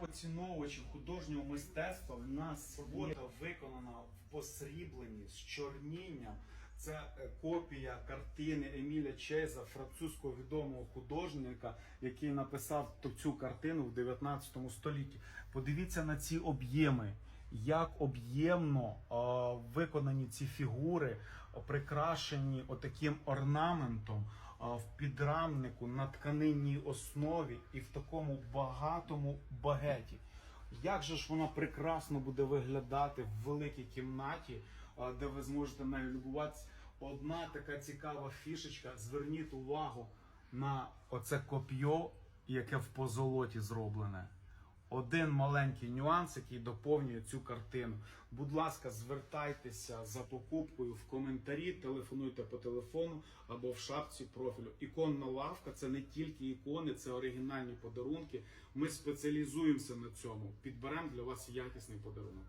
Поціновувачів художнього мистецтва в нас робота виконана в посрібленні з чорнінням. Це е, копія картини Еміля Чейза, французького відомого художника, який написав цю картину в 19 столітті. Подивіться на ці об'єми, як об'ємно виконані ці фігури, прикрашені отаким орнаментом в підрамнику на тканинній основі і в такому багатому багеті. Як же ж вона прекрасно буде виглядати в великій кімнаті, де ви зможете нею любуватися. Одна така цікава фішечка. Зверніть увагу на оце коп'йо, яке в позолоті зроблене. Один маленький нюанс, який доповнює цю картину. Будь ласка, звертайтеся за покупкою в коментарі, телефонуйте по телефону або в шапці профілю. Іконна лавка це не тільки ікони, це оригінальні подарунки. Ми спеціалізуємося на цьому. Підберемо для вас якісний подарунок.